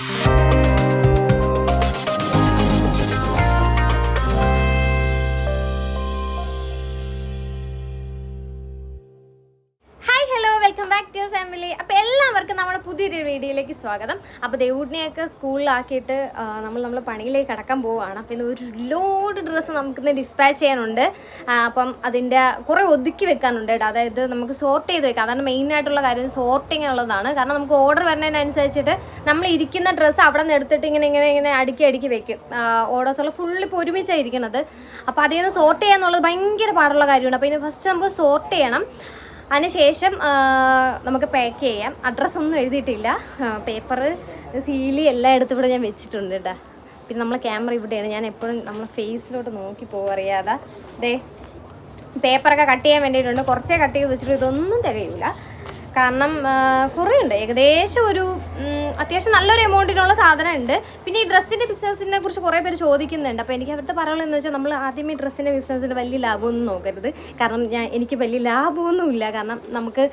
Thank you. വീഡിയോയിലേക്ക് സ്വാഗതം. അപ്പോൾ ദേവൂട്ടിനെയൊക്കെ സ്കൂളിലാക്കിയിട്ട് നമ്മൾ നമ്മൾ പണിയിലേക്ക് കടക്കാൻ പോവുകയാണ് അപ്പോൾ ഇന്ന് ഒരു ലോഡ് ഡ്രസ്സ് നമുക്കിന്ന് ഡിസ്പാച്ച് ചെയ്യാനുണ്ട്. അപ്പം അതിന്റെ കുറേ ഒതുക്കി വെക്കാനുണ്ട് കേട്ടോ. അതായത് നമുക്ക് സോർട്ട് ചെയ്ത് വെക്കാം. അതാണ് മെയിൻ ആയിട്ടുള്ള കാര്യം. സോർട്ടിങ് ഉള്ളതാണ്. കാരണം നമുക്ക് ഓർഡർ വരുന്നതിനനുസരിച്ചിട്ട് നമ്മൾ ഇരിക്കുന്ന ഡ്രസ്സ് അവിടെ നിന്ന് എടുത്തിട്ട് ഇങ്ങനെ ഇങ്ങനെ ഇങ്ങനെ അടുക്കി അടുക്കി വെക്കും. ഓർഡേഴ്സുള്ള ഫുള്ള് ഇപ്പോൾ ഒരുമിച്ചാണ് ഇരിക്കുന്നത്. അപ്പോൾ അതിൽ നിന്ന് സോർട്ട് ചെയ്യാന്നുള്ളത് ഭയങ്കര പാടുള്ള കാര്യമാണ്. അപ്പോൾ ഇനി ഫസ്റ്റ് നമുക്ക് സോർട്ട് ചെയ്യണം. അതിനുശേഷം നമുക്ക് പാക്ക് ചെയ്യാം. അഡ്രസ്സ് ഒന്നും എഴുതിയിട്ടില്ല. പേപ്പർ സീലി എല്ലാം എടുത്ത് ഇവിടെ ഞാൻ വെച്ചിട്ടുണ്ട് കേട്ടോ പിന്നെ നമ്മളെ ക്യാമറ ഇവിടെയാണ്. ഞാൻ എപ്പോഴും നമ്മളെ ഫേസിലോട്ട് നോക്കി പോവറിയാതെ ദേ പേപ്പറൊക്കെ കട്ട് ചെയ്യാൻ വേണ്ടിയിട്ടുണ്ട്. കുറച്ചേ കട്ട് ചെയ്ത് വെച്ചിട്ട് ഇതൊന്നും തികയില്ല കാരണം കുറേ ഉണ്ട് ഏകദേശം ഒരു അത്യാവശ്യം നല്ലൊരു എമൗണ്ടിനുള്ള സാധനം ഉണ്ട് പിന്നെ ഈ ഡ്രസ്സിന്റെ ബിസിനസ്സിനെ കുറിച്ച് കുറേ പേര് ചോദിക്കുന്നുണ്ട്. അപ്പോൾ എനിക്ക് അവരുടെ പറയുള്ളതെന്ന് വെച്ചാൽ നമ്മൾ ആദ്യം ഈ ഡ്രസ്സിന്റെ ബിസിനസ്സിന് വലിയ ലാഭമൊന്നും നോക്കരുത്. കാരണം ഞാൻ എനിക്ക് വലിയ ലാഭമൊന്നുമില്ല. കാരണം നമുക്ക്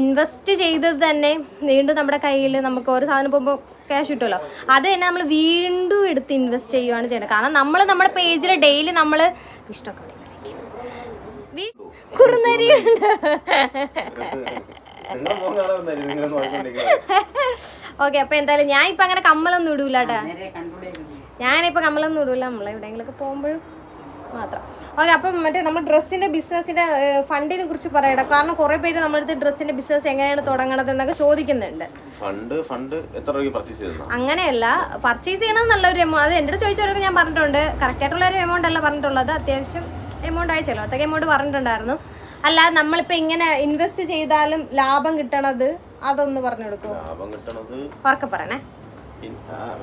ഇൻവെസ്റ്റ് ചെയ്തത് തന്നെ വീണ്ടും നമ്മുടെ കയ്യിൽ നമുക്ക് ഓരോ സാധനം പോകുമ്പോൾ ക്യാഷ് കിട്ടുമല്ലോ. അത് തന്നെ നമ്മൾ വീണ്ടും എടുത്ത് ഇൻവെസ്റ്റ് ചെയ്യുകയാണ് ചെയ്യുന്നത് കാരണം നമ്മൾ നമ്മുടെ പേജിൽ ഡെയിലി നമ്മൾ ഇഷ്ടമൊക്കെ കുറുനരിയുണ്ട്. ഓക്കെ അപ്പൊ എന്തായാലും ഞാൻ ഇപ്പൊ അങ്ങനെ കമ്മലൊന്നും ഇടൂലാട്ടാ ഞാനിപ്പോ കമ്മലൊന്നും ഇടൂല നമ്മളെ എവിടെയെങ്കിലൊക്കെ പോകുമ്പോഴും മാത്രം. ഓക്കെ അപ്പം മറ്റേ നമ്മൾ ഡ്രസ്സിന്റെ ബിസിനസിന്റെ ഫണ്ടിനെ കുറിച്ച് പറയട്ടെ കാരണം കുറെ പേര് നമ്മളടുത്ത് ഡ്രസ്സിന്റെ ബിസിനസ് എങ്ങനെയാണ് തുടങ്ങണത് എന്നൊക്കെ ചോദിക്കുന്നുണ്ട്. ഫണ്ട് ഫണ്ട് എത്ര രൂപയ്ക്ക് പർച്ചേസ് അങ്ങനെയല്ല പർച്ചേസ് ചെയ്യണത് നല്ലൊരു എമൗണ്ട് അത് എന്റെ അടുത്ത് ചോദിച്ചവരൊക്കെ ഞാൻ പറഞ്ഞിട്ടുണ്ട്. കറക്റ്റ് ആയിട്ടുള്ള ഒരു എമൗണ്ട് അല്ല പറഞ്ഞിട്ടുള്ളത്. അത്യാവശ്യം എമൗണ്ട് ആയി അതൊക്കെ എമൗണ്ട് പറഞ്ഞിട്ടുണ്ടായിരുന്നു. അല്ല നമ്മളിപ്പോ ഇങ്ങനെ ഇൻവെസ്റ്റ് ചെയ്താലും ലാഭം കിട്ടണത് അതൊന്ന് പറഞ്ഞു കൊടുക്കുമോ ലാഭം കിട്ടണത് ഉറക്കെ പറയണേ.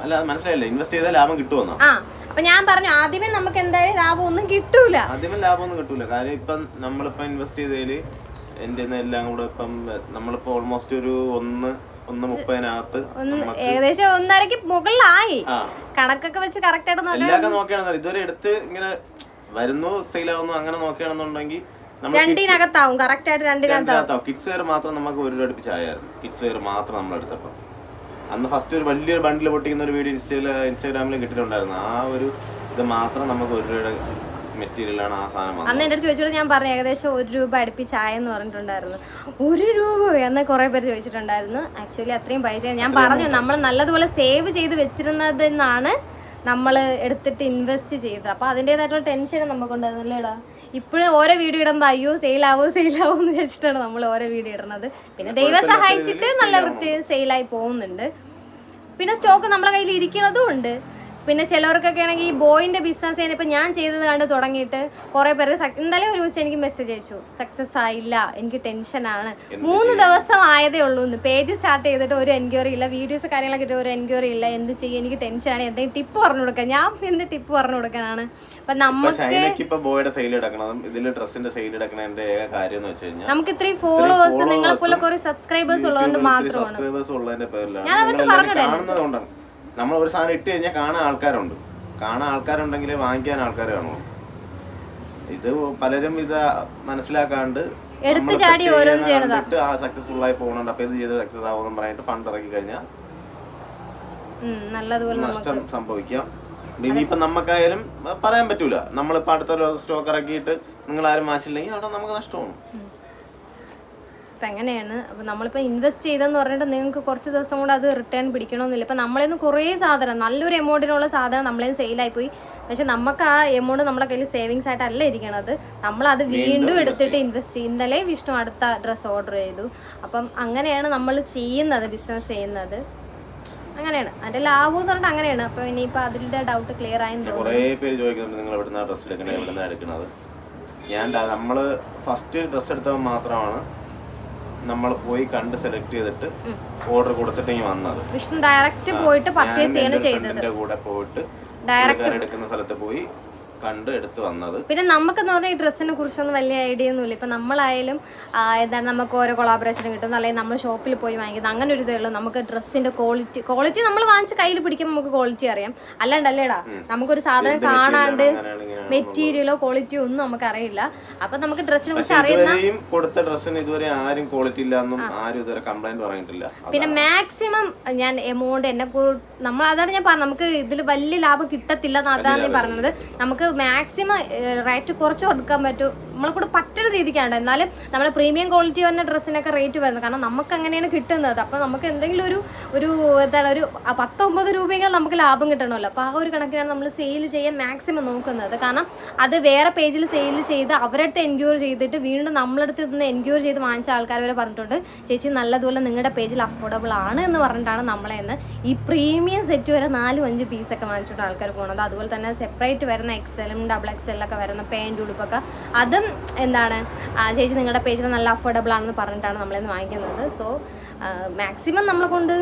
അല്ല മനസ്സിലായില്ല? ഇൻവെസ്റ്റ് ചെയ്താൽ ലാഭം കിട്ടുമെന്നോ ആ അപ്പൊ ഞാൻ പറഞ്ഞു ആദ്യമേ നമുക്ക് എന്തായാലും ലാഭം ഒന്നും കിട്ടൂല. ആദ്യമേ ലാഭമൊന്നും കിട്ടൂല. കാര്യം ഇപ്പം നമ്മളിപ്പം ഇൻവെസ്റ്റ് ചെയ്തതിൽ എന്റെ എല്ലാം കൂടെ ഇപ്പം നമ്മളിപ്പോ ഓൾമോസ്റ്റ് ഒരു ഒന്ന് ഒന്ന് മുപ്പതിനകത്ത് ഒന്ന് ഏകദേശം ഒന്നരക്ക് മുകളിലായി. കണക്കൊക്കെ വെച്ച് കറക്റ്റ് ആയിട്ട് നോക്കിയാണെന്നറിയാം ഇതുവരെ എടുത്ത് ഇങ്ങനെ വരുന്നു സെയിലാവുന്നു അങ്ങനെ നോക്കുകയാണെന്നുണ്ടെങ്കിൽ നമ്മൾ രണ്ടിനകത്താവും കറക്റ്റ് ആയിട്ട് രണ്ടിനകത്താവും. കിഡ്സ് വെയർ മാത്രം നമുക്ക് ഒരു രൂപ അടുപ്പിച്ചായിരുന്നു കിഡ്സ് വെയർ മാത്രം നമ്മൾ എടുത്തപ്പോൾ അന്ന് ഫസ്റ്റ് ഒരു വലിയൊരു ബണ്ടിൽ പൊട്ടിക്കുന്ന ഒരു വീഡിയോ ഇൻസ്റ്റയിൽ ഇൻസ്റ്റാഗ്രാമിൽ കിട്ടിയിട്ടുണ്ടായിരുന്നു. ആ ഒരു ഇത് മാത്രം നമുക്ക് ഒരു രൂപയുടെ മെറ്റീരിയലാണ് ആ സാധനം അന്ന് എന്റെ ചോദിച്ചോട് ഞാൻ പറഞ്ഞു ഏകദേശം ഒരു രൂപ എന്ന് പറഞ്ഞിട്ടുണ്ടായിരുന്നു. ഒരു രൂപ എന്ന് കുറെ പേര് ചോദിച്ചിട്ടുണ്ടായിരുന്നു. ആക്ച്വലി അത്രയും പൈസ ഞാൻ പറഞ്ഞു നമ്മൾ നല്ലതുപോലെ സേവ് ചെയ്ത് വെച്ചിരുന്നതെന്നാണ് നമ്മൾ എടുത്തിട്ട് ഇൻവെസ്റ്റ് ചെയ്തത്. അപ്പോൾ അതിന്റെതായിട്ടുള്ള ടെൻഷൻ നമുക്കുണ്ടായിരുന്നല്ലേടാ ഇപ്പോഴും ഓരോ വീഡിയോ ഇടുമ്പോൾ അയ്യോ സെയിലാവോ സെയിലാവോ എന്ന് വെച്ചിട്ടാണ് നമ്മൾ ഓരോ വീഡിയോ ഇടുന്നത്. പിന്നെ ദൈവം സഹായിച്ചിട്ട് നല്ല വൃത്തി സെയിലായി പോകുന്നുണ്ട്. പിന്നെ സ്റ്റോക്ക് നമ്മളെ കയ്യിൽ ഇരിക്കുന്നതും ഉണ്ട്. പിന്നെ ചിലവർക്കൊക്കെ ആണെങ്കിൽ ഈ ബോയിന്റെ ബിസിനസ് ചെയ്യുമ്പോൾ ഞാൻ ചെയ്തത് കണ്ട് തുടങ്ങിയിട്ട് കുറെ പേര് എന്തായാലും ഒരു ദിവസം എനിക്ക് മെസ്സേജ് അയച്ചു. സക്സസ് ആയില്ല. എനിക്ക് ടെൻഷനാണ് മൂന്ന് ദിവസം ആയതേ ഉള്ളൂ എന്ന് പേജ് സ്റ്റാർട്ട് ചെയ്തിട്ട് ഒരു എൻക്വയറി ഇല്ല. വീഡിയോസ് കാര്യങ്ങളൊക്കെ ഇട്ട് ഒരു എൻക്വയറി ഇല്ല. എന്ത് ചെയ്യും? എനിക്ക് ടെൻഷനാണ് എന്തെങ്കിലും ടിപ്പ് പറഞ്ഞു കൊടുക്കാൻ. ഞാൻ എന്ത് ടിപ്പ് പറഞ്ഞു കൊടുക്കാനാണ്? അപ്പൊ നമുക്ക് ബോയുടെ സെയിൽ ഇതിൽ ഡ്രസ്സിന്റെ സെയിൽ ഏക കാര്യം എന്ന് വെച്ച് കഴിഞ്ഞാൽ നമുക്ക് ഇത്രയും ഫോളോവേഴ്സ് നിങ്ങളെ പോലെ കുറെ സബ്സ്ക്രൈബേഴ്സ് ഉള്ളതുകൊണ്ട് മാത്രമാണ്. ഞാൻ അവർക്ക് പറഞ്ഞു. നമ്മൾ ഒരു സാധനം ഇട്ട് കഴിഞ്ഞാൽ കാണാൻ ആൾക്കാരുണ്ട്. കാണാൻ ആൾക്കാരുണ്ടെങ്കിൽ വാങ്ങിക്കാൻ ആൾക്കാർ കാണുള്ളൂ. ഇത് പലരും ഇത് മനസ്സിലാക്കാണ്ട് എടുത്തു ചാടി ചെയ്യണ ഓരോന്ന് ചെയ്യണതാ. ആ സക്സസ്ഫുൾ ആയി പോകുന്നുണ്ട് അപ്പൊ ഇത് ചെയ്ത് സക്സസ് ആവുമെന്ന് പറഞ്ഞിട്ട് ഫണ്ട് ഇറക്കി കഴിഞ്ഞാൽ നഷ്ടം സംഭവിക്കാം. ഇനിയിപ്പോ നമുക്കായാലും പറയാൻ പറ്റൂല. നമ്മളിപ്പോ അടുത്ത സ്റ്റോക്ക് ഇറക്കിയിട്ട് നിങ്ങൾ ആരും വാങ്ങിച്ചില്ലെങ്കിൽ അവിടെ നമുക്ക് നഷ്ടമാണ് അപ്പം എങ്ങനെയാണ്? അപ്പം നമ്മളിപ്പോൾ ഇൻവെസ്റ്റ് ചെയ്തെന്ന് പറഞ്ഞിട്ട് നിങ്ങൾക്ക് കുറച്ച് ദിവസം കൂടെ അത് റിട്ടേൺ പിടിക്കണമെന്നില്ല. ഇപ്പം നമ്മളെ നിന്ന് കുറേ സാധനം നല്ലൊരു എമൗണ്ടിനുള്ള സാധനം നമ്മളെ സെയിലായിപ്പോയി പക്ഷെ നമുക്ക് ആ എമൗണ്ട് നമ്മുടെ കയ്യിൽ സേവിങ്സ് ആയിട്ടല്ല ഇരിക്കണത്. നമ്മൾ അത് വീണ്ടും എടുത്തിട്ട് ഇൻവെസ്റ്റ് ചെയ്യും. ഇന്നലെ വിഷ്ണു അടുത്ത ഡ്രസ്സ് ഓർഡർ ചെയ്തു. അപ്പം അങ്ങനെയാണ് നമ്മൾ ചെയ്യുന്നത് ബിസിനസ് ചെയ്യുന്നത്. അങ്ങനെയാണ്. അതിന്റെ ലാഭം എന്ന് പറഞ്ഞാൽ അങ്ങനെയാണ്. അപ്പം ഇനിയിപ്പോൾ അതിന്റെ ഡൗട്ട് ക്ലിയർ ആയെന്ന് കുറേ പേര് ചോദിക്കുന്നുണ്ട് നിങ്ങൾ എവിടുന്ന ഡ്രസ് എടുക്കണത് എവിടുന്ന എടുക്കുന്നത് ഞാൻ നമ്മൾ നമ്മൾ ഫസ്റ്റ് ഡ്രസ് എടുത്തവൻ മാത്രമാണ്. നമ്മൾ പോയി കണ്ട് സെലക്ട് ചെയ്തിട്ട് ഓർഡർ കൊടുത്തിട്ട് ഈ വന്നത്. വിഷ്ണു ഡയറക്റ്റ് പോയിട്ട് പർച്ചേസ് ചെയ്യാണ് ചെയ്തത്. കൂടെ പോയിട്ട് ഡയറക്റ്റ് എടുക്കുന്ന സ്ഥലത്ത് പോയി കണ്ട് എടുത്ത് വന്നത്. പിന്നെ നമുക്കെന്ന് പറഞ്ഞാൽ ഈ ഡ്രസ്സിനെ കുറിച്ചൊന്നും വലിയ ഐഡിയ ഒന്നുമില്ല. ഇപ്പം നമ്മളായാലും ആ, എന്താണ് നമുക്ക് ഓരോ കൊളാബറേഷൻ കിട്ടുന്നു. അല്ലെങ്കിൽ നമ്മൾ ഷോപ്പിൽ പോയി വാങ്ങിക്കുന്നത് അങ്ങനെ ഒരു ഇതേ ഉള്ളൂ നമുക്ക് ഡ്രസ്സിന്റെ ക്വാളിറ്റി ക്വാളിറ്റി നമ്മൾ വാങ്ങിച്ച് കയ്യിൽ പിടിക്കുമ്പോൾ നമുക്ക് ക്വാളിറ്റി അറിയാം. അല്ലാണ്ടല്ലേടാ നമുക്കൊരു സാധനം കാണാണ്ട് അങ്ങനെയാണ് ഇങ്ങനെയാണ് മെറ്റീരിയലോ ക്വാളിറ്റിയോ ഒന്നും നമുക്ക് അറിയില്ല അപ്പം നമുക്ക് ഡ്രസ്സിനെ കുറിച്ച് പക്ഷെ അറിയുന്ന ഇതുവരെയും കൊടുത്ത ഡ്രസ്സിന് ഇതുവരെ ആരും ക്വാളിറ്റി ഇല്ല എന്നും ആരും ഇതുവരെ കംപ്ലൈന്റ് പറഞ്ഞിട്ടില്ല. പിന്നെ മാക്സിമം ഞാൻ എമൗണ്ട് എന്നെ നമ്മൾ അതാണ് ഞാൻ പറഞ്ഞത്. നമുക്ക് ഇതിൽ വലിയ ലാഭം കിട്ടത്തില്ല എന്ന് അതാണ് ഞാൻ പറഞ്ഞത്. നമുക്ക് മാക്സിമം റേറ്റ് കുറച്ച് കൊടുക്കാൻ പറ്റും. നമ്മളെ കൂടെ പറ്റുന്ന രീതിക്കാണ്. എന്നാലും നമ്മൾ പ്രീമിയം ക്വാളിറ്റി വന്ന ഡ്രസ്സിനൊക്കെ റേറ്റ് വരുന്നത്. കാരണം നമുക്ക് അങ്ങനെയാണ് കിട്ടുന്നത്. അപ്പോൾ നമുക്ക് എന്തെങ്കിലും ഒരു ഒരു എന്താണ് ഒരു പത്തൊമ്പത് രൂപയെങ്കിലും നമുക്ക് ലാഭം കിട്ടണമല്ലോ. അപ്പോൾ ആ ഒരു കണക്കിനാണ് നമ്മൾ സെയിൽ ചെയ്യാൻ മാക്സിമം നോക്കുന്നത്. കാരണം അത് വേറെ പേജിൽ സെയിൽ ചെയ്ത് അവരടുത്ത് എൻക്യൂർ ചെയ്തിട്ട് വീണ്ടും നമ്മളടുത്ത് നിന്ന് എൻക്യൂർ ചെയ്ത് വാങ്ങിച്ച ആൾക്കാർ വരെ പറഞ്ഞിട്ടുണ്ട് ചേച്ചി നല്ലതുപോലെ നിങ്ങളുടെ പേജിൽ അഫോർഡബിൾ ആണ് എന്ന് പറഞ്ഞിട്ടാണ് നമ്മളെ ഈ പ്രീമിയം സെറ്റ് വരെ നാലും അഞ്ച് പീസൊക്കെ വാങ്ങിച്ചിട്ട് ആൾക്കാർ പോകുന്നത് അതുപോലെ തന്നെ സെപ്പറേറ്റ് വരുന്ന എക്സലും ഡബിൾ എക്സലൊക്കെ വരുന്ന പാന്റ് ഉടുപ്പൊക്കെ. അതും എന്താണ് ആ, ചേച്ചി നിങ്ങളുടെ പേജിൽ നല്ല അഫോർഡബിൾ ആണെന്ന് പറഞ്ഞിട്ടാണ് നമ്മളിന്ന് വാങ്ങിക്കുന്നത്. സോ മാക്സിമം നമ്മളെ കൊണ്ട്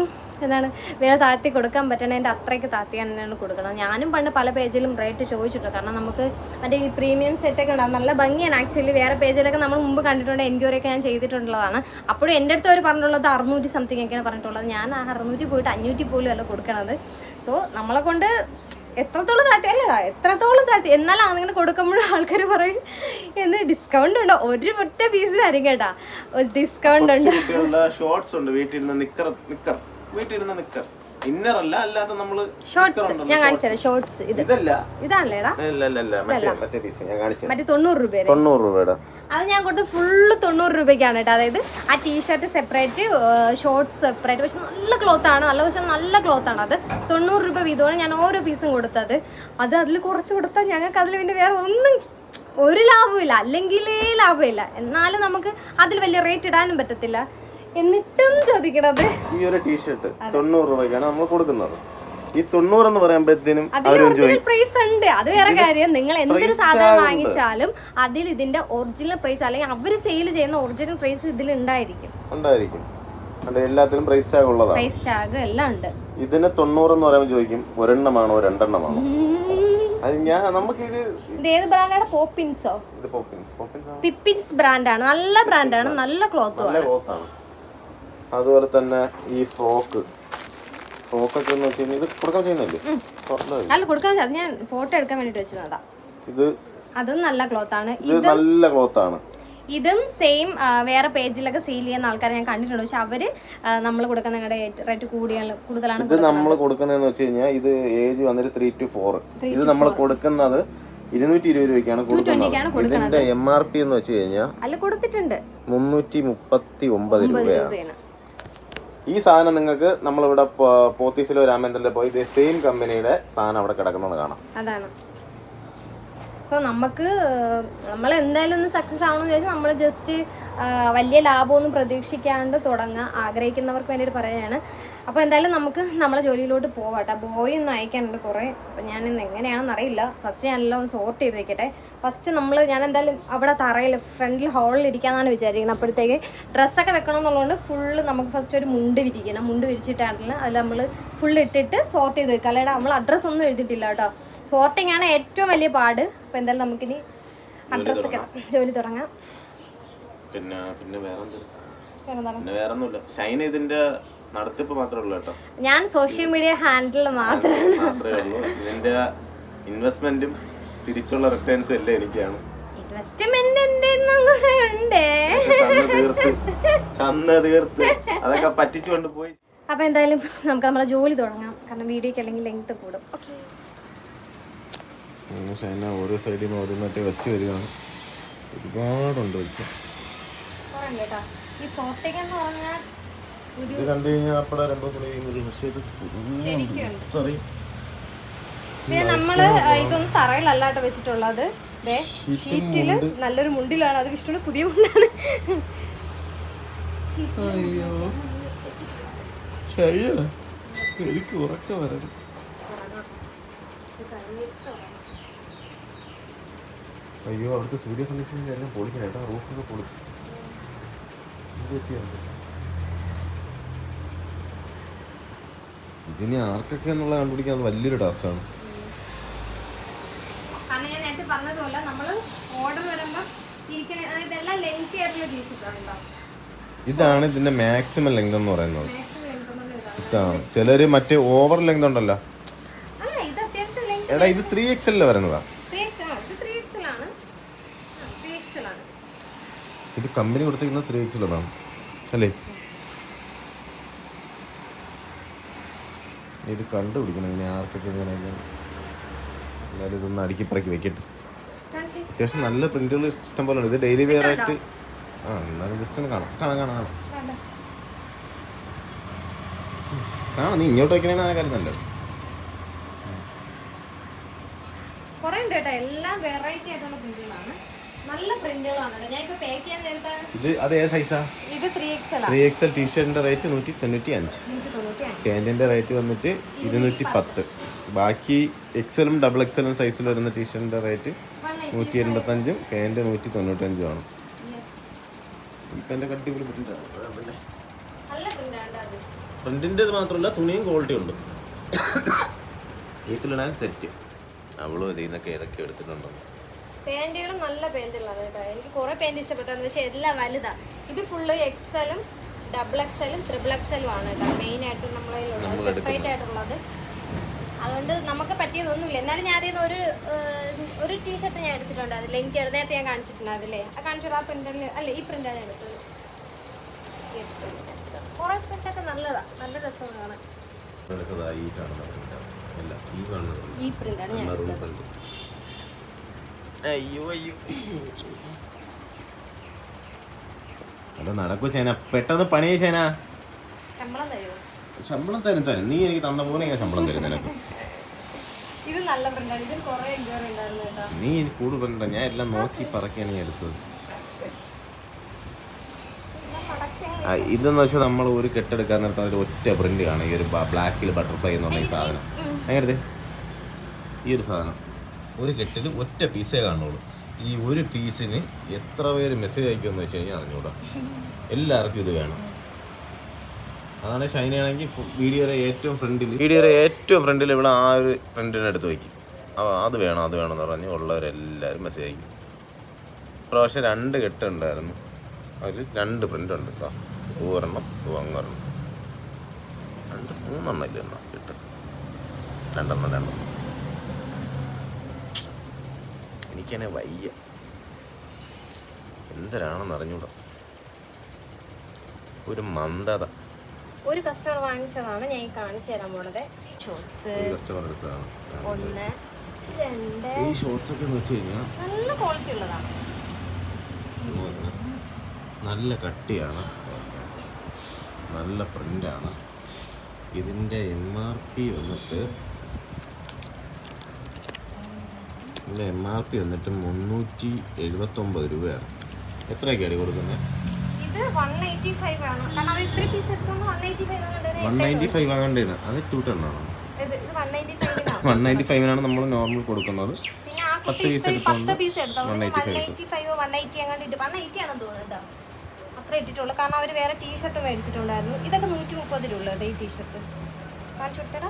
എന്താണ് വില താഴ്ത്തി കൊടുക്കാൻ പറ്റണതിന്റെ അത്രയ്ക്ക് താത്തി തന്നെയാണ് കൊടുക്കണം ഞാനും പണ്ട് പല പേജിലും റേറ്റ് ചോദിച്ചിട്ടുണ്ട്. കാരണം നമുക്ക് മറ്റേ ഈ പ്രീമിയം സെറ്റൊക്കെ ഉണ്ടാവും. നല്ല ഭംഗിയാണ് ആക്ച്വലി വേറെ പേജിലൊക്കെ നമ്മൾ മുമ്പ് കണ്ടിട്ടുണ്ട്. എൻക്വയറി ഒക്കെ ഞാൻ ചെയ്തിട്ടുള്ളതാണ്. അപ്പോഴും എന്റെ അടുത്ത് അവർ പറഞ്ഞിട്ടുള്ളത് അറുന്നൂറ്റി സംതിങ് ഒക്കെയാണ് പറഞ്ഞിട്ടുള്ളത്. ഞാൻ ആ അറുന്നൂറ്റി പോയിട്ട് അഞ്ഞൂറ്റി പോലും അല്ല കൊടുക്കണത്. സോ നമ്മളെ കൊണ്ട് എത്രത്തോളം താഴ്ത്തി അല്ല എത്രത്തോളം താഴ്ത്തി എന്നാലും അങ്ങനെ കൊടുക്കുമ്പോഴും ആൾക്കാർ പറയും എന്ന് ഡിസ്കൗണ്ട് ഉണ്ടോ? ഒരു ഒറ്റ പീസിനായിരിക്കും കേട്ടാ. ഡിസ്കൗണ്ട് ഉണ്ട്. ഷോർട്സ് ഉണ്ട്. വീട്ടിലിരുന്ന് നിക്കർ നിക്കർ. നിന്ന് നിക്കർ. ഇന്നർ അല്ല അല്ലാതെ നമ്മൾ ഷോർട്സ് ഞാൻ ഷോർട്സ് ഇത് ഇതല്ല. ഇതാണല്ലേടാ? മറ്റേ ഞാൻ മറ്റേ തൊണ്ണൂറ് രൂപ തൊണ്ണൂറ് രൂപയുടെ അത് ഞാൻ കൊടുത്ത് ഫുള്ള് തൊണ്ണൂറ് രൂപയ്ക്കാണ് കേട്ടോ. അതായത് ആ ടീഷർട്ട് സെപ്പറേറ്റ് ഷോർട്സ് സെപ്പറേറ്റ് പക്ഷെ നല്ല ക്ലോത്ത് ആണ്. നല്ല പക്ഷെ നല്ല ക്ലോത്ത് ആണ് അത്. തൊണ്ണൂറ് രൂപ വീതമാണ് ഞാൻ ഓരോ പീസും കൊടുത്തത്. അത് അതിൽ കുറച്ച് കൊടുത്താൽ ഞങ്ങൾക്ക് അതിൽ പിന്നെ വേറെ ഒന്നും ഒരു ലാഭമില്ല അല്ലെങ്കിലേ ലാഭമില്ല. എന്നാലും നമുക്ക് അതിൽ വലിയ റേറ്റ് ഇടാനും പറ്റത്തില്ല. എന്നിട്ടും ചോദിക്കണത്? ഈ ഒരു ടീഷർട്ട് തൊണ്ണൂറ് രൂപയ്ക്കാണ് നമ്മൾ കൊടുക്കുന്നത്. ഈ തൊണ്ണൂറ് എന്ന് പറയുമ്പോഴത്തേനും പ്രൈസ് ഉണ്ട്. അത് വേറെ കാര്യം. നിങ്ങൾ എന്തൊരു സാധനം വാങ്ങിച്ചാലും അതിൽ ഇതിന്റെ ഒറിജിനൽ പ്രൈസ് അല്ലെങ്കിൽ അവർ സെയിൽ ചെയ്യുന്ന ഒറിജിനൽ പ്രൈസ് ഇതിൽ ഉണ്ടായിരിക്കും. ഉണ്ടായിരിക്കും. അല്ല എല്ലാത്തിലും പ്രൈസ് ടാഗ് ഉള്ളതാണ്. പ്രൈസ് ടാഗ് എല്ലാം ഉണ്ട്. ഇതിന് തൊണ്ണൂറ് എന്ന് പറയുമ്പോൾ ചോദിക്കും ഒരെണ്ണമാണോ? രണ്ടെണ്ണമാണോ? അത് ഞാൻ നമുക്കിത് ഇത് ഏത് ബ്രാൻഡാണ് പോപ്പിൻസോ ഇത് പോപ്പിൻസ് പോപ്പിൻസ് ആണ്. പിപ്പിൻസ് ബ്രാൻഡാണ് നല്ല ബ്രാൻഡാണ് നല്ല ക്ലോത്തും ക്ലോത്താണ് അതുപോലെ തന്നെ ഈ ഫ്രോക്ക് ഫ്രോക്കൊക്കെ എന്ന് വെച്ച് കഴിഞ്ഞാൽ ഇത് കൊടുക്കാൻ ചെയ്യുന്നില്ലേ? അല്ല കൊടുക്കാൻ അത് ഞാൻ ഫോട്ടോ എടുക്കാൻ വേണ്ടിട്ട് വെച്ചിരുന്നതാ ഇത് അതും നല്ല ക്ലോത്ത് ആണ്. ഇത് നല്ല ക്ലോത്ത് ആണ്. ഇതും സെയിം വേറെ പേജിലൊക്കെ സെയിൽ ചെയ്യുന്ന ആൾക്കാരെ ഞാൻ കണ്ടിട്ടുണ്ട്. പക്ഷെ അവർ നമ്മൾ കൊടുക്കുന്ന റേറ്റ് കൂടിയ കൂടുതലാണ് ഇത് നമ്മൾ കൊടുക്കുന്നതെന്ന് വെച്ച് കഴിഞ്ഞാൽ ഇത് ഏജ് വന്നിട്ട് ത്രീ ടു ഫോർ ഇത് നമ്മൾ കൊടുക്കുന്നത് ഇരുന്നൂറ്റി ഇരുപത് രൂപയ്ക്കാണ് കൊടുക്കുന്നത്. ഇതിന്റെ എം ആർ പി എന്ന് വെച്ച് കഴിഞ്ഞാൽ അല്ല കൊടുത്തിട്ടുണ്ട്. മുന്നൂറ്റി മുപ്പത്തി ഒമ്പത് രൂപയാണ്. ഈ സാധനം നിങ്ങൾക്ക് നമ്മളിവിടെ പോത്തീസിലോ രാമേന്ദ്രനിലോ പോയി ഇതേ സെയിം കമ്പനിയുടെ സാധനം അവിടെ കിടക്കുന്നത് കാണാം. അതാണ്. സോ നമുക്ക് നമ്മൾ എന്തായാലും ഒന്ന് സക്സസ് ആവണമെന്ന് വിചാരിച്ചാൽ നമ്മൾ ജസ്റ്റ് വലിയ ലാഭമൊന്നും പ്രതീക്ഷിക്കാണ്ട് തുടങ്ങുക ആഗ്രഹിക്കുന്നവർക്ക് വേണ്ടിയിട്ട് പറയുകയാണ്. അപ്പോൾ എന്തായാലും നമുക്ക് നമ്മളെ ജോലിയിലോട്ട് പോവാട്ടെ. ബോയ് ഒന്ന് അയക്കാനുണ്ട് കുറേ. അപ്പോൾ ഞാൻ ഇന്ന് എങ്ങനെയാണെന്ന് അറിയില്ല. ഫസ്റ്റ് ഞാനെല്ലാം ഒന്ന് സോർട്ട് ചെയ്ത് വെക്കട്ടെ. ഫസ്റ്റ് നമ്മൾ ഞാൻ എന്തായാലും അവിടെ തറയിൽ ഫ്രണ്ടിൽ ഹോളിൽ ഇരിക്കാന്നാണ് വിചാരിക്കുന്നത്. അപ്പോഴത്തേക്ക് ഡ്രസ്സൊക്കെ വെക്കണം എന്നുള്ളതുകൊണ്ട് ഫുള്ള് നമുക്ക് ഫസ്റ്റ് ഒരു മുണ്ട് വിരിക്കണം. മുണ്ട് വിരിച്ചിട്ടാണല്ലോ അതിൽ നമ്മൾ ഫുള്ള് ഇട്ടിട്ട് സോർട്ട് ചെയ്ത് വെക്കുക. അല്ലെങ്കിൽ നമ്മൾ അഡ്രസ്സ് ഒന്നും എഴുതിയിട്ടില്ല കേട്ടോ. സോർട്ടിംഗ് ആണ് ഏറ്റവും വലിയ പാട്. അപ്പോൾ എന്തായാലും നമുക്കിനി അഡ്രസ്സൊക്കെ ജോലി തുടങ്ങാം. പിന്നെ പിന്നെ വേറെ? പിന്നെ വേറെ ഒന്നുമില്ല ഷൈൻ ഇതിന്റെ നടത്തിപ്പ് മാത്രമേ ഉള്ളൂ കേട്ടോ. ഞാൻ സോഷ്യൽ മീഡിയ ഹാൻഡിൽ മാത്രമാണ് മാത്രമേ ഉള്ളൂ. ഇതിന്റെ ഇൻവെസ്റ്റ്മെന്റും തിരിച്ചുള്ള റിട്ടേൺസും എല്ലാം എനിക്കാണ്. ഇൻവെസ്റ്റ്മെന്റ് കൂടെ ഉണ്ട്. തന്ന് തീർത്ത്. അതൊക്കെ പറ്റിച്ചുകൊണ്ട് പോയി. അപ്പോൾ എന്തായാലും നമുക്ക് നമ്മളെ ജോലി തുടങ്ങാം. കാരണം വീഡിയോക്ക് അല്ലെങ്കിൽ ലെങ്ത് കൂടും. ഓക്കെ ഓരോ സൈഡിൽ നിന്ന് ഓരോന്നൊക്കെ വെച്ച് വരികയാണ്. ഒരുപാടുണ്ട് വെച്ച് കേട്ടോ ഈ സോർട്ടിംഗ് എന്ന് പറഞ്ഞാൽ ഒരു ഇത് കണ്ടു കഴിഞ്ഞാൽ അപ്പടെ രണ്ടു കഴിയുമ്പോൾ പക്ഷേ ഇത് ശരിക്കും അറിയും പിന്നെ നമ്മൾ ഇതൊന്നും തറയിലല്ലാട്ടോ വെച്ചിട്ടുള്ളത്. ദേ ഷീറ്റിൽ നല്ലൊരു മുണ്ടിലാണ്. അത് ഇഷ്ടമുള്ള പുതിയ മുണ്ടാണ്. അയ്യോ. ഷൈന എനിക്ക് ഉറക്കം വരണം അയ്യോ അവിടുത്തെ സൂര്യ കണ്ടീഷനിങ് എല്ലാം പൊളിക്കണം. റൂഫൊക്കെ പൊളിച്ചു. എന്ത് പറ്റിയാണ് ആർക്കൊക്കെ എന്നുള്ള കണ്ടുപിടിക്കാൻ വലിയൊരു ടാസ്ക്കാണ്. കാരണം ഞാൻ നേരത്തെ പറഞ്ഞതുപോലെ നമ്മൾ ഓർഡർ വരുമ്പോൾ ഇരിക്കണ ഇതെല്ലാം ലെങ്ത് ആയിട്ടുള്ള ടീഷർട്ടാണ് ഇതാണ് ഇതിന്റെ മാക്സിമം ലെങ്ത് എന്ന് പറയുന്നത്. ഇതാണ് ചിലര് മറ്റേ ഓവർ ലെങ്ത് ഉണ്ടല്ലോ. എടാ ഇത് ത്രീ എക്സ് അല്ലേ വരുന്നതാ ത്രീ എക്സൽ ആണ് ഇത് ത്രീ എക്സൽ ആണ് ത്രീ എക്സൽ ആണ് ഇത് കമ്പനി കൊടുത്തിരിക്കുന്നത് ത്രീ വീക്സ് ഉള്ളതാണ്. അല്ലേ? ഇത് കണ്ടുപിടിക്കണം. ഇങ്ങനെ ആർക്കൊക്കെ ഇങ്ങനെ എല്ലാവരും ഇതൊന്ന് അടുക്കി പറക്കി വെക്കട്ടെ. അത്യാവശ്യം നല്ല പ്രിന്റുകൾ ഇഷ്ടം പോലെ ഉണ്ട് ഇത് ഡെയിലി വെയർ ആയിട്ട് ആ എന്നാലും ജസ്റ്റ് ഒന്ന് കാണാം. കാണാം കാണാം കാണാം. കാണാം നീ ഇങ്ങോട്ട് ആ കാര്യം നല്ലത് കുറേ ഉണ്ട് കേട്ടോ എല്ലാം വെറൈറ്റി ആയിട്ടുള്ള പ്രിന്റുകളാണ് നല്ല പ്രിന്റുകളാണ് കേട്ടോ. ഞാൻ ഇപ്പൊ പാക്ക് ചെയ്യാൻ നേരത്തെ ഇത് അത് ഏത് സൈസാ ഇത് ത്രീ എക്സൽ ത്രീ എക്സൽ ടീഷർട്ടിന്റെ റേറ്റ് നൂറ്റി തൊണ്ണൂറ്റി അഞ്ച് പാന്റിന്റെ റേറ്റ് വന്നിട്ട് ഇരുന്നൂറ്റി പത്ത്. ബാക്കി എക്സലും ഡബിൾ എക്സലും സൈസിൽ വരുന്ന ടീഷർട്ടിന്റെ റേറ്റ് നൂറ്റി എൺപത്തഞ്ചും പാന്റ് നൂറ്റി തൊണ്ണൂറ്റഞ്ചും ആണ്. ഇപ്പം എന്റെ പ്രിന്റാണ് മാത്രമല്ല തുണിയും ക്വാളിറ്റി ഉണ്ട്. വീട്ടിലിടാൻ സെറ്റ് അവളും ഇതിൽ നിന്നൊക്കെ ഏതൊക്കെ എടുത്തിട്ടുണ്ടോ? പാന്റുകളും നല്ല പാന്റുകളാണ് കേട്ടോ. എനിക്ക് കുറേ പാന്റ് ഇഷ്ടപ്പെട്ടാണ് പക്ഷേ എല്ലാം വലുതാണ് ഇത് ഫുള്ള് എക്സലും ഡബിൾ എക്സലും ത്രിബിൾ എക്സലും ആണ് കേട്ടോ. മെയിൻ ആയിട്ട് നമ്മളതിലുള്ളത് സെപ്പറേറ്റ് ആയിട്ടുള്ളത്. അതുകൊണ്ട് നമുക്ക് പറ്റിയതൊന്നുമില്ല. എന്നാലും ഞാൻ അതിൽ നിന്ന് ഒരു ഒരു ടീഷർട്ട് ഞാൻ എടുത്തിട്ടുണ്ട് അതിൽ എനിക്ക് നേരത്തെ ഞാൻ കാണിച്ചിട്ടുണ്ട് കാണിച്ചിട്ടുണ്ടായിരുന്നില്ലേ ആ കാണിച്ചിട്ട് ആ പ്രിന്റിൽ അല്ല ഈ പ്രിന്റാണ് ഞാൻ എടുത്തത്. കുറേ പ്രിന്റൊക്കെ നല്ലതാണ് നല്ല രസമാണ് കാണാൻ. ഈ പ്രിന്റാണ് ഞാൻ അയ്യോ അയ്യോ. അല്ല നടക്കൂ ചേന. പെട്ടെന്ന് പണിയേ ചേന. ശമ്പളം തരും തരും. നീ എനിക്ക് തന്ന പോലെ ഞാൻ ശമ്പളം തരും നിനക്ക്. ഇത് നല്ല പ്രിന്റാണ് ഇതിൽ കുറേ എൻക്വയറി ഉണ്ടായിരുന്നു കേട്ടോ. നീ എനിക്ക് കൂടുതൽ പറഞ്ഞില്ല ഞാൻ എല്ലാം നോക്കി പറക്കാണ് ഞാൻ എടുത്തത് ഇതെന്ന് വെച്ചാൽ നമ്മൾ ഒരു കെട്ടെടുക്കാൻ നേരത്തെ അതിൽ ഒറ്റ പ്രിന്റ് കാണും. ഈ ഒരു ബ്ലാക്കിൽ ബട്ടർഫ്ലൈ എന്ന് പറഞ്ഞ ഈ സാധനം. എങ്ങനെ ഈ ഒരു സാധനം. ഒരു കെട്ടിൽ ഒറ്റ പീസേ കാണുള്ളൂ. ഈ ഒരു പീസിന് എത്ര പേര് മെസ്സേജ് അയക്കുമെന്ന് വെച്ച് കഴിഞ്ഞാൽ അറിഞ്ഞൂടാ. എല്ലാവർക്കും ഇത് വേണം. അതാണ് ഷൈനി ആണെങ്കിൽ വീഡിയോയുടെ ഏറ്റവും ഫ്രണ്ടിൽ വീഡിയോയുടെ ഏറ്റവും ഫ്രണ്ടിൽ ഇവിടെ ആ ഒരു ഫ്രണ്ടിനെ അടുത്ത് വയ്ക്കും. അപ്പോൾ അത് വേണം അത് വേണം എന്ന് പറഞ്ഞ് ഉള്ളവരെല്ലാവരും മെസ്സേജ് അയക്കും. പ്രാവശ്യം രണ്ട് കെട്ടുണ്ടായിരുന്നു. അതിൽ രണ്ട് പ്രിന്റ് ഉണ്ട് കേട്ടോ ഒരെണ്ണം അങ്ങൊരെണ്ണം രണ്ട് മൂന്നെണ്ണം ഇല്ല എണ്ണം കെട്ട് രണ്ടെണ്ണം രണ്ടെണ്ണം. എനിക്കാണെ വയ്യ. എന്തരാണെന്ന് അറിഞ്ഞൂടാ. ഒരു മന്ദത. ഒരു കസ്റ്റമർ വാങ്ങിച്ചതാണ് ഞാൻ ഈ കാണിച്ചു തരാൻ പോണത്. ഷോർട്സ് ഒരു കസ്റ്റമർ എടുത്തതാണ്. ഒന്ന് രണ്ട്. ഈ ഷോർട്സ് ഒക്കെ എന്ന് വെച്ച് കഴിഞ്ഞാൽ നല്ല ക്വാളിറ്റി ഉള്ളതാണ്. നല്ല കട്ടിയാണ്. നല്ല പ്രിന്റാണ് ഇതിന്റെ എം ആർ പി വന്നിട്ട് ഇതിന്റെ എം ആർ പി വന്നിട്ട് മുന്നൂറ്റി എഴുപത്തൊമ്പത് രൂപയാണ് എത്രയൊക്കെയാണ് കൊടുക്കുന്നത് ഇത് വൺ നയന്റി ഫൈവ് വാങ്ങേണ്ടതാണ് അത് ടു ടെൻ ആണ്? ഇത് ഇത് വൺ നയന്റി ഫൈവിനാണ് നമ്മൾ നോർമൽ കൊടുക്കുന്നത്. പിന്നെ ആ പത്ത് പീസ് എടുത്തോണ്ട് പീസ് എടുത്തോ? One 185 eighty five one eighty അങ്ങോട്ട് ഇട്ട് വൺ എയ്റ്റി ആണെന്ന് തോന്നുന്നു അത്ര ഇട്ടിട്ടുള്ളൂ. കാരണം അവർ വേറെ ടീഷർട്ട് മേടിച്ചിട്ടുണ്ടായിരുന്നു ഇതൊക്കെ നൂറ്റി മുപ്പത് രൂപ കേട്ടോ ഈ ടീഷർട്ട് കാണിച്ചു കൊടുത്തടാ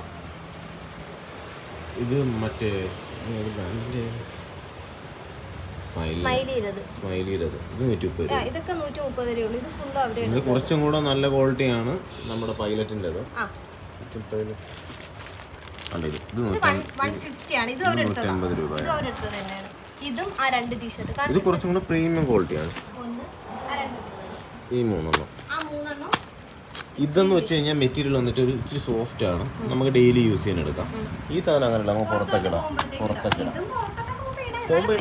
ഇത് മറ്റേ ഇത് കുറച്ചും കൂടെ നല്ല ക്വാളിറ്റിയാണ് നമ്മുടെ പൈലറ്റിന്റെത് അല്ല ഇത്? കുറച്ചും കൂടെ പ്രീമിയം ക്വാളിറ്റിയാണ് ഒന്ന് ആ രണ്ട് ഈ മൂന്നെണ്ണം ഇതെന്ന് വെച്ച് കഴിഞ്ഞാൽ മെറ്റീരിയൽ വന്നിട്ട് ഒരു ഇച്ചിരി സോഫ്റ്റ് ആണ്. നമുക്ക് ഡെയിലി യൂസ് ചെയ്യാൻ എടുക്കാം. ഈ സാധനം അങ്ങനെയല്ല നമുക്ക് പുറത്തൊക്കെ ഇടാം. പുറത്തൊക്കെ ഇടാം.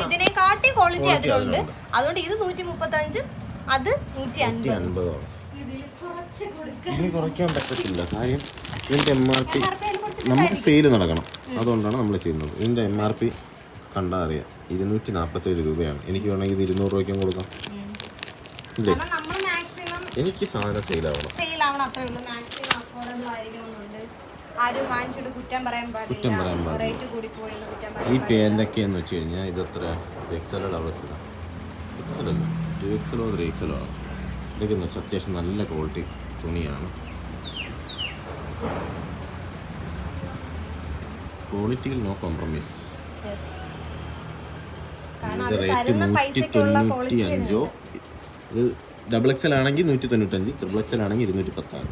ഇതിനെക്കാട്ടി ക്വാളിറ്റി അതിലുണ്ട്. അതുകൊണ്ട് ഇത് നൂറ്റി മുപ്പത്തി അഞ്ചും അത് നൂറ്റി നൂറ്റി അൻപത് അൻപതാണ് ഇനി കുറയ്ക്കാൻ പറ്റത്തില്ല. കാര്യം ഇതിന്റെ എം ആർ പി നമുക്ക് സെയിൽ നടക്കണം. അതുകൊണ്ടാണ് നമ്മൾ ചെയ്യുന്നത്. ഇതിന്റെ എം ആർ പി കണ്ടാൽ അറിയാം. ഇരുന്നൂറ്റി നാൽപ്പത്തേഴ് രൂപയാണ്. എനിക്ക് വേണമെങ്കിൽ ഇത് ഇരുന്നൂറ് രൂപയ്ക്കും കൊടുക്കാം. ഇല്ലേ? നമ്മൾ മാക്സിമം എനിക്ക് സാധനം സെയിലാവണം സെയിൽ അത്രേ ഉള്ളൂ മാക്സിമം അഫോർഡബിൾ ആയിരിക്കണമെന്നുണ്ട് ആരും വാങ്ങിച്ചിട്ട് കുറ്റം പറയാൻ കുറ്റം പറയാൻ പാടില്ല പാടില്ല. റേറ്റ് കൂടി പോയെന്ന് കുറ്റം ഈ പറയാൻ പേനൊക്കെ എന്ന് വെച്ച് കഴിഞ്ഞാൽ ഇതത്ര എക്സലോ ഡബിൾ എക്സലോ എക്സലല്ല ടു എക്സലോ ത്രീ എക്സലോ ആണ്. ഇതൊക്കെ എന്ന് വെച്ചാൽ അത്യാവശ്യം നല്ല ക്വാളിറ്റി തുണിയാണ്. ക്വാളിറ്റിയിൽ നോ കോംപ്രമൈസ് Yes. കാരണം ഇത് അത് റേറ്റ് തരുന്ന നൂറ്റി തൊണ്ണൂറ്റി ക്വാളിറ്റി അഞ്ചോ ഇത് ഡബിൾ എക്സ് എൽ ആണെങ്കിൽ നൂറ്റി തൊണ്ണൂറ്റഞ്ച് ത്രിബിൾ എൽ ആണെങ്കിൽ ഇരുന്നൂറ്റി പത്താണ്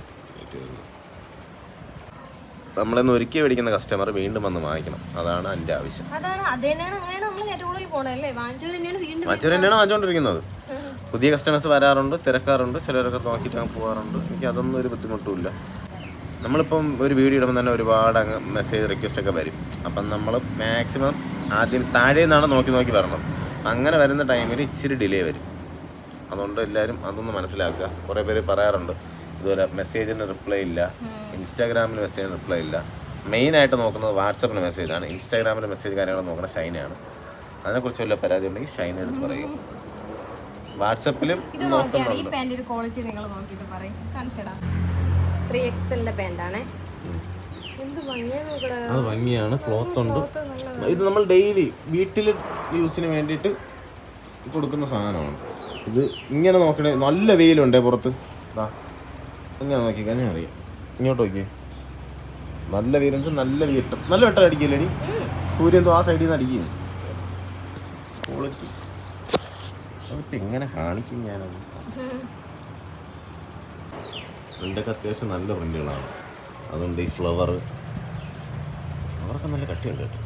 നമ്മളെന്ന് ഒരുക്കി മേടിക്കുന്ന കസ്റ്റമർ വീണ്ടും വന്ന് വാങ്ങിക്കണം. അതാണ് എന്റെ ആവശ്യം. മറ്റൊരു തന്നെയാണ് വാങ്ങിച്ചുകൊണ്ടിരിക്കുന്നത് പുതിയ കസ്റ്റമേഴ്സ് വരാറുണ്ട് തിരക്കാറുണ്ട് ചിലരൊക്കെ നോക്കിയിട്ട് അങ്ങ് പോകാറുണ്ട് എനിക്ക് അതൊന്നും ഒരു ബുദ്ധിമുട്ടുമില്ല നമ്മളിപ്പം ഒരു വീഡിയോ ഇടുമ്പോൾ തന്നെ ഒരുപാട് അങ്ങ് മെസ്സേജ് റിക്വസ്റ്റ് ഒക്കെ വരും. അപ്പം നമ്മൾ മാക്സിമം ആദ്യം താഴെ നിന്നാണ് നോക്കി നോക്കി വരണം. അങ്ങനെ വരുന്ന ടൈമിൽ ഇച്ചിരി ഡിലേ വരും. അതുകൊണ്ട് എല്ലാവരും അതൊന്ന് മനസ്സിലാക്കുക. കുറേ പേര് പറയാറുണ്ട് ഇതുപോലെ മെസ്സേജിന് റിപ്ലൈ ഇല്ല ഇൻസ്റ്റാഗ്രാമിൽ മെസ്സേജിന് റിപ്ലൈ ഇല്ല. മെയിനായിട്ട് നോക്കുന്നത് വാട്സപ്പിന് മെസ്സേജാണ് ഇൻസ്റ്റാഗ്രാമിൽ മെസ്സേജ് കാര്യങ്ങൾ നോക്കുന്ന ഷൈനാണ് അതിനെക്കുറിച്ച് വല്ല പരാതി ഉണ്ടെങ്കിൽ ഷൈന എടുത്ത് പറയും. വാട്സപ്പിലും അത് ഭംഗിയാണ്. ക്ലോത്ത് ഉണ്ട്. ഇത് നമ്മൾ ഡെയിലി വീട്ടിൽ യൂസിന് വേണ്ടിയിട്ട് കൊടുക്കുന്ന സാധനമാണ്. ഇത് ഇങ്ങനെ നോക്കണേ നല്ല വെയിലുണ്ടേ പുറത്ത്. ഇങ്ങനെ നോക്കിക്കാൻ ഞാൻ അറിയാം. ഇങ്ങോട്ട് നോക്കിയേ. നല്ല വെയിലെന്ന് നല്ല വീട്ടം നല്ല വെട്ടം അടിക്കില്ലേടി സൂര്യൻ ആ സൈഡിൽ നിന്ന് അടിക്കും ക്വാളിറ്റി അതിപ്പോൾ എങ്ങനെ കാണിക്കും ഞാനത്? പ്രിന്റൊക്കെ അത്യാവശ്യം നല്ല പ്രിന്റുകളാണ് അതുകൊണ്ട് ഈ ഫ്ലവർ അവർക്ക് നല്ല കട്ടിയുണ്ട് കേട്ടോ.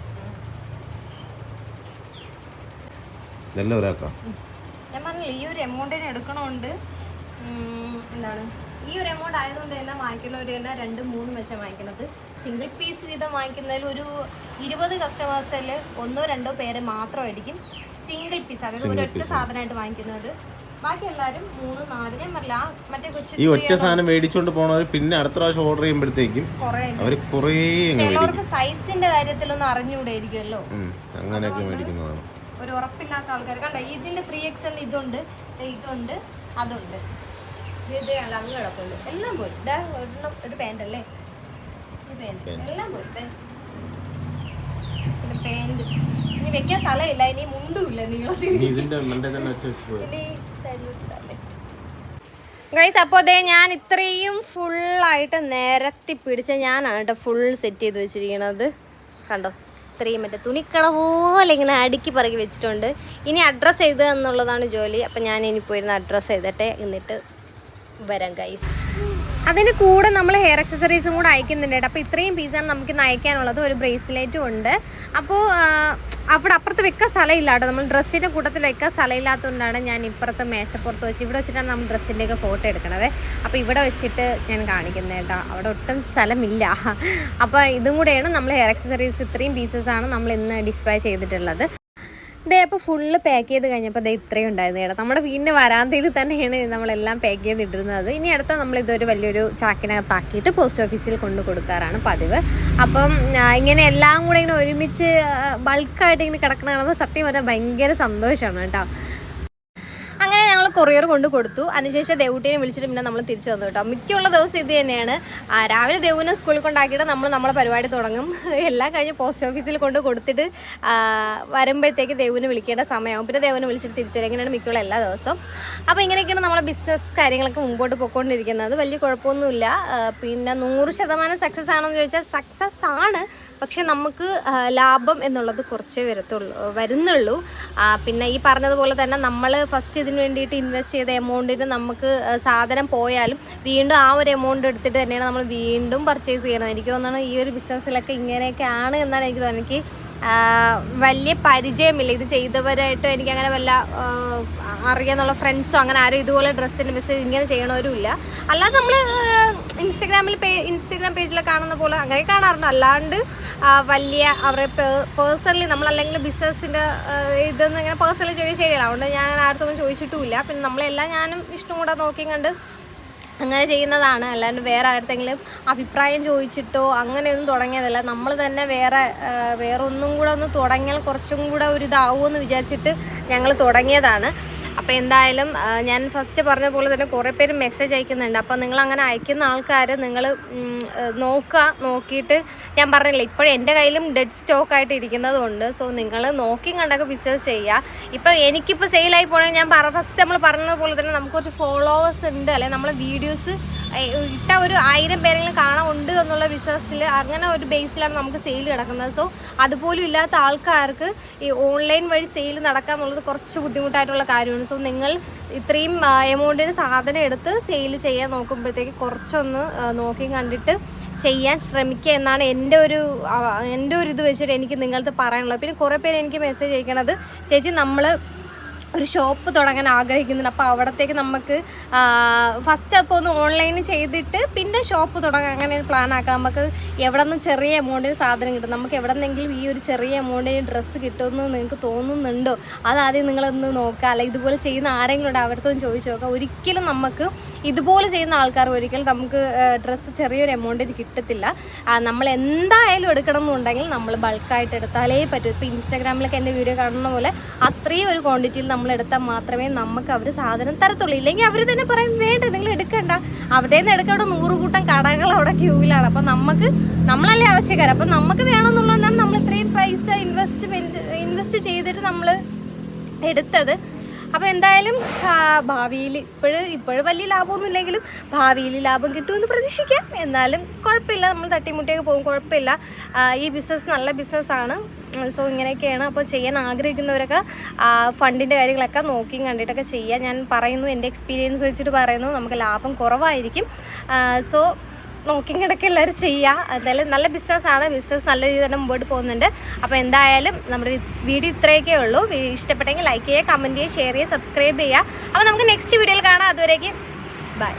നല്ല ഒരാൾക്കാം ഞാൻ പറഞ്ഞില്ല ഈ ഒരു എമൗണ്ടിന് തന്നെ എടുക്കണമുണ്ട് എന്താണ് ഈ ഒരു എമൗണ്ട് ആയതുകൊണ്ട് തന്നെ വാങ്ങിക്കുന്നവർ തന്നെ രണ്ട് മൂന്ന് വെച്ചാൽ വാങ്ങിക്കുന്നത്. സിംഗിൾ പീസ് വീതം വാങ്ങിക്കുന്നതിൽ ഒരു ഇരുപത് കസ്റ്റമേഴ്സിൽ ഒന്നോ രണ്ടോ പേര് മാത്രമായിരിക്കും സിംഗിൾ പീസ് അതായത് ഒരൊറ്റ സാധനമായിട്ട് വാങ്ങിക്കുന്നത്. ബാക്കി എല്ലാവരും മൂന്ന് നാല് ഞാൻ പറഞ്ഞില്ല ആ മറ്റേ കൊച്ചു ഈ ഒറ്റ സാധനം മേടിച്ചുകൊണ്ട് പോണവർ പിന്നെ അടുത്ത പ്രാവശ്യം ഓർഡർ ചെയ്യുമ്പോഴത്തേക്കും അവർ കുറേ ചിലവർക്ക് സൈസിന്റെ കാര്യത്തിലൊന്നും അറിഞ്ഞുകൂടെ ഇരിക്കുമല്ലോ അങ്ങനെയൊക്കെ മേടിക്കുന്നതാണ്. ഒരു ഉറപ്പില്ലാത്ത ആൾക്കാർ കണ്ട ഇതിന്റെ ത്രീ എക്സ് എല്ലാം ഇതുണ്ട് ഇതുണ്ട് അതുണ്ട്. ഇത് അല്ല അങ്ങ് കിടപ്പുണ്ട്. എല്ലാം പോയി. ഇതാ ഒരെണ്ണം ഒരു പാന്റ് അല്ലേ? ഒരു പാന്റ് എല്ലാം പോയി. ഇത് പാന്റ് ഇനി വെക്കാൻ സ്ഥലമില്ല. ഇനി മുണ്ടുമില്ല നീളത്തിൽ. ഗൈസ് അപ്പോൾ അതേ ഞാൻ ഇത്രയും ഫുള്ളായിട്ട് നിരത്തി പിടിച്ച ഞാനാണ് കേട്ടോ ഫുൾ സെറ്റ് ചെയ്ത് വെച്ചിരിക്കുന്നത് കണ്ടോ? ഇത്രയും മറ്റേ തുണിക്കട പോലെ ഇങ്ങനെ അടുക്കി പറക്കി വെച്ചിട്ടുണ്ട്. ഇനി അഡ്രസ്സ് എഴുതുക എന്നുള്ളതാണ് ജോലി. അപ്പം ഞാൻ ഇനി പോയിരുന്ന അഡ്രസ്സ് എഴുതട്ടെ എന്നിട്ട് വരാം ഗൈസ് അതിന് കൂടെ നമ്മൾ ഹെയർ അക്സസറീസും കൂടെ അയക്കുന്നുണ്ട് അപ്പോൾ ഇത്രയും പീസാണ് നമുക്ക് അയക്കാനുള്ളത് ഒരു ബ്രേസ്ലെറ്റും ഉണ്ട്. അപ്പോൾ അവിടെ അപ്പുറത്ത് വെക്കാൻ സ്ഥലമില്ല കേട്ടോ. നമ്മൾ ഡ്രസ്സിന്റെ കൂട്ടത്തിൽ വെക്കാൻ സ്ഥലമില്ലാത്തതുകൊണ്ടാണ് ഞാൻ ഇപ്പുറത്ത് മേശപ്പുറത്ത് വെച്ച് ഇവിടെ വെച്ചിട്ടാണ് നമ്മൾ ഡ്രസ്സിന്റെയൊക്കെ ഫോട്ടോ എടുക്കണത്. അപ്പോൾ ഇവിടെ വെച്ചിട്ട് ഞാൻ കാണിക്കുന്നത് കേട്ടോ. അവിടെ ഒട്ടും സ്ഥലമില്ല. അപ്പോൾ ഇതും കൂടെയാണ് നമ്മൾ ഹെയർ അക്സസറീസ് ഇത്രയും പീസസ് ആണ് നമ്മൾ ഇന്ന് ഡിസ്പ്ലേ ചെയ്തിട്ടുള്ളത്. ഇതേ അപ്പോൾ ഫുള്ള് പാക്ക് ചെയ്ത് കഴിഞ്ഞപ്പോൾ ദേ ഇത്രയും ഉണ്ടായിരുന്നു കേട്ടോ. നമ്മുടെ വീടിന്റെ വരാന്തയിൽ തന്നെയാണ് നമ്മളെല്ലാം പാക്ക് ചെയ്തിട്ടിരുന്നത് ഇനി അടുത്ത നമ്മൾ ഇതൊരു വലിയൊരു ചാക്കിനകത്താക്കിയിട്ട് പോസ്റ്റ് ഓഫീസിൽ കൊണ്ട് കൊടുക്കാറാണ് പതിവ്. അപ്പം ഇങ്ങനെ എല്ലാം കൂടെ ഇങ്ങനെ ഒരുമിച്ച് ബൾക്കായിട്ട് ഇങ്ങനെ കിടക്കണ കാണുമ്പോൾ സത്യം പറഞ്ഞാൽ ഭയങ്കര സന്തോഷമാണ് കേട്ടോ. കൊറിയർ കൊണ്ട് കൊടുത്തു. അതിനുശേഷം ദേവൂട്ടിനെ വിളിച്ചിട്ട് പിന്നെ നമ്മൾ തിരിച്ചു വന്നു കേട്ടോ. മിക്കുള്ള ദിവസം ഇത് തന്നെയാണ്. രാവിലെ ദേവുവിനെ സ്കൂളിൽ കൊണ്ടാക്കിയിട്ട് നമ്മൾ നമ്മളെ പരിപാടി തുടങ്ങും. എല്ലാം കഴിഞ്ഞ് പോസ്റ്റ് ഓഫീസിൽ കൊണ്ട് കൊടുത്തിട്ട് വരുമ്പോഴത്തേക്ക് ദേവുവിനെ വിളിക്കേണ്ട സമയമാകും. പിന്നെ ദേവുവിനെ വിളിച്ചിട്ട് തിരിച്ചു വരും. ഇങ്ങനെയാണ് മിക്കുള്ള എല്ലാ ദിവസവും. അപ്പോൾ ഇങ്ങനെയൊക്കെയാണ് നമ്മളെ ബിസിനസ് കാര്യങ്ങളൊക്കെ മുമ്പോട്ട് പോയിക്കൊണ്ടിരിക്കുന്നത്. വലിയ കുഴപ്പമൊന്നുമില്ല. പിന്നെ നൂറ് ശതമാനം സക്സസ് ആണെന്ന് ചോദിച്ചാൽ സക്സസ് ആണ്. പക്ഷെ നമുക്ക് ലാഭം എന്നുള്ളത് കുറച്ചേ വരത്തുള്ളൂ വരുന്നുള്ളൂ. പിന്നെ ഈ പറഞ്ഞതുപോലെ തന്നെ നമ്മൾ ഫസ്റ്റ് ഇതിന് വേണ്ടിയിട്ട് ഇൻവെസ്റ്റ് ചെയ്ത എമൗണ്ടിന് നമുക്ക് സാധനം പോയാലും വീണ്ടും ആ ഒരു എമൗണ്ട് എടുത്തിട്ട് തന്നെയാണ് നമ്മൾ വീണ്ടും പർച്ചേസ് ചെയ്യണത്. എനിക്ക് തോന്നുന്നത് ഈ ഒരു ബിസിനസ്സിലൊക്കെ ഇങ്ങനെയൊക്കെ ആണ് എന്നാണ് എനിക്ക് തോന്നുന്നത്. എനിക്ക് വലിയ പരിചയമില്ല. ഇത് ചെയ്തവരായിട്ടും എനിക്ക് അങ്ങനെ വല്ല അറിയാന്നുള്ള ഫ്രണ്ട്സോ അങ്ങനെ ആരും ഇതുപോലെ ഡ്രസ്സിന്റെ മെസ്സേജ് ഇങ്ങനെ ചെയ്യണവരുമില്ല. അല്ലാതെ നമ്മൾ ഇൻസ്റ്റഗ്രാമിൽ പേ ഇൻസ്റ്റഗ്രാം പേജിൽ കാണുന്ന പോലെ അങ്ങനെ കാണാറുണ്ട്. അല്ലാണ്ട് വലിയ അവരെ പേഴ്സണലി നമ്മളല്ലെങ്കിൽ ബിസിനസ്സിന്റെ ഇതെന്ന് ഇങ്ങനെ പേഴ്സണലി ചോദിച്ചു ശരിയല്ല. അതുകൊണ്ട് ഞാൻ ആർക്കൊന്നും ചോദിച്ചിട്ടുമില്ല. പിന്നെ നമ്മളെല്ലാം ഞാനും ഇഷ്ടം കൂടെ നോക്കിയും കണ്ട് അങ്ങനെ ചെയ്യുന്നതാണ്. അല്ലാണ്ട് വേറെ ആരുടെങ്കിലും അഭിപ്രായം ചോദിച്ചിട്ടോ അങ്ങനെയൊന്നും തുടങ്ങിയതല്ല. നമ്മൾ തന്നെ വേറെ വേറെ ഒന്നും കൂടെ ഒന്ന് തുടങ്ങിയാൽ കുറച്ചും കൂടെ ഒരു ഇതാവുമെന്ന് വിചാരിച്ചിട്ട് ഞങ്ങൾ തുടങ്ങിയതാണ്. അപ്പോൾ എന്തായാലും ഞാൻ ഫസ്റ്റ് പറഞ്ഞ പോലെ തന്നെ കുറേ പേര് മെസ്സേജ് അയക്കുന്നുണ്ട്. അപ്പോൾ നിങ്ങൾ അങ്ങനെ അയക്കുന്ന ആൾക്കാർ നിങ്ങൾ നോക്കുക നോക്കിയിട്ട് ഞാൻ പറഞ്ഞില്ല ഇപ്പോഴും എന്റെ കയ്യിലും ഡെഡ് സ്റ്റോക്ക് ആയിട്ട് ഇരിക്കുന്നതുകൊണ്ട് സോ നിങ്ങൾ നോക്കി കണ്ടൊക്കെ ബിസിനസ് ചെയ്യുക ഇപ്പോൾ എനിക്കിപ്പോൾ സെയിലായി പോകണമെങ്കിൽ ഞാൻ ഫസ്റ്റ് നമ്മൾ പറഞ്ഞതുപോലെ തന്നെ നമുക്ക് കുറച്ച് ഫോളോവേഴ്സ് ഉണ്ട്. അല്ലെങ്കിൽ നമ്മളെ വീഡിയോസ് ഇട്ട ഒരു ആയിരം പേരെങ്കിലും കാണാൻ ഉണ്ട് എന്നുള്ള വിശ്വാസത്തിൽ അങ്ങനെ ഒരു ബേസിലാണ് നമുക്ക് സെയിൽ കിടക്കുന്നത്. സോ അതുപോലും ഇല്ലാത്ത ആൾക്കാർക്ക് ഈ ഓൺലൈൻ വഴി സെയിൽ നടക്കുക എന്നുള്ളത് കുറച്ച് ബുദ്ധിമുട്ടായിട്ടുള്ള കാര്യമാണ്. സോ നിങ്ങൾ ഇത്രയും എമൗണ്ടിന് സാധനം എടുത്ത് സെയിൽ ചെയ്യാൻ നോക്കുമ്പോഴത്തേക്ക് കുറച്ചൊന്ന് നോക്കി കണ്ടിട്ട് ചെയ്യാൻ ശ്രമിക്കുക എന്നാണ് എന്റെ ഒരു എന്റെ ഒരു ഇത് വെച്ചിട്ട് എനിക്ക് നിങ്ങളത് പറയാനുള്ളത്. പിന്നെ കുറേ പേര് എനിക്ക് മെസ്സേജ് അയക്കണത് ചേച്ചി നമ്മൾ ഒരു ഷോപ്പ് തുടങ്ങാൻ ആഗ്രഹിക്കുന്നുണ്ട്. അപ്പോൾ അവിടത്തേക്ക് നമുക്ക് ഫസ്റ്റ് അപ്പോൾ ഒന്ന് ഓൺലൈനിൽ ചെയ്തിട്ട് പിന്നെ ഷോപ്പ് തുടങ്ങാൻ അങ്ങനെ ഒരു പ്ലാൻ ആക്കാം. നമുക്ക് എവിടെ നിന്ന് ചെറിയ എമൗണ്ടിന് സാധനം കിട്ടും. നമുക്ക് എവിടെ നിന്നെങ്കിലും ഈ ഒരു ചെറിയ എമൗണ്ടിന് ഡ്രസ്സ് കിട്ടുമെന്ന് നിങ്ങൾക്ക് തോന്നുന്നുണ്ടോ? അതാദ്യം നിങ്ങളൊന്ന് നോക്കുക അല്ല ഇതുപോലെ ചെയ്യുന്ന ആരെങ്കിലും ഉണ്ട്? ഒന്ന് ചോദിച്ചു നോക്കുക ഒരിക്കലും നമുക്ക് ഇതുപോലെ ചെയ്യുന്ന ആൾക്കാർ ഒരിക്കൽ നമുക്ക് ഡ്രസ്സ് ചെറിയൊരു എമൗണ്ടിൽ കിട്ടത്തില്ല. നമ്മൾ എന്തായാലും എടുക്കണം എന്നുണ്ടെങ്കിൽ നമ്മൾ ബൾക്കായിട്ട് എടുത്താലേ പറ്റൂ. ഇപ്പോൾ ഇൻസ്റ്റാഗ്രാമിലൊക്കെ എന്റെ വീഡിയോ കാണുന്ന പോലെ അത്രയും ഒരു ക്വാണ്ടിറ്റിയിൽ നമ്മൾ എടുത്താൽ മാത്രമേ നമുക്ക് അവർ സാധനം തരത്തുള്ളൂ. ഇല്ലെങ്കിൽ അവർ തന്നെ പറയും വേണ്ട നിങ്ങൾ എടുക്കണ്ട. അവിടെ നിന്ന് എടുക്കാൻ അവിടെ നൂറ് കൂട്ടം കടകൾ അവിടെ ക്യൂവിലാണ് അപ്പം നമുക്ക് നമ്മളല്ലേ ആവശ്യക്കാർ. അപ്പം നമുക്ക് വേണമെന്നുള്ളതുകൊണ്ടാണ് നമ്മൾ ഇത്രയും പൈസ ഇൻവെസ്റ്റ്മെന്റ് ഇൻവെസ്റ്റ് ചെയ്തിട്ട് നമ്മൾ എടുത്തത്. അപ്പോൾ എന്തായാലും ഭാവിയിൽ ഇപ്പോഴും ഇപ്പോഴും വലിയ ലാഭമൊന്നും ഇല്ലെങ്കിലും ഭാവിയിൽ ലാഭം കിട്ടുമെന്ന് പ്രതീക്ഷിക്കാം. എന്നാലും കുഴപ്പമില്ല നമ്മൾ തട്ടിമുട്ടിയൊക്കെ പോകും കുഴപ്പമില്ല. ഈ ബിസിനസ് നല്ല ബിസിനസ്സാണ് സോ ഇങ്ങനെയൊക്കെയാണ് അപ്പോൾ ചെയ്യാൻ ആഗ്രഹിക്കുന്നവരൊക്കെ ഫണ്ടിന്റെ കാര്യങ്ങളൊക്കെ നോക്കിയും കണ്ടിട്ടൊക്കെ ചെയ്യാം. ഞാൻ പറയുന്നു എന്റെ എക്സ്പീരിയൻസ് വെച്ചിട്ട് പറയുന്നു നമുക്ക് ലാഭം കുറവായിരിക്കും. സോ നോക്കി കിടക്കെ എല്ലാവരും ചെയ്യുക എന്തായാലും നല്ല ബിസിനസ്സാണ് ബിസിനസ് നല്ല രീതിയിൽ തന്നെ മുമ്പോട്ട് പോകുന്നുണ്ട്. അപ്പോൾ എന്തായാലും നമ്മുടെ വീഡിയോ ഇത്രയൊക്കെ ഉള്ളൂ. ഇഷ്ടപ്പെട്ടെങ്കിൽ ലൈക്ക് ചെയ്യുക കമന്റ് ചെയ്യുക ഷെയർ ചെയ്യുക സബ്സ്ക്രൈബ് ചെയ്യുക. അപ്പോൾ നമുക്ക് നെക്സ്റ്റ് വീഡിയോയിൽ കാണാം. അതുവരേക്കും ബൈ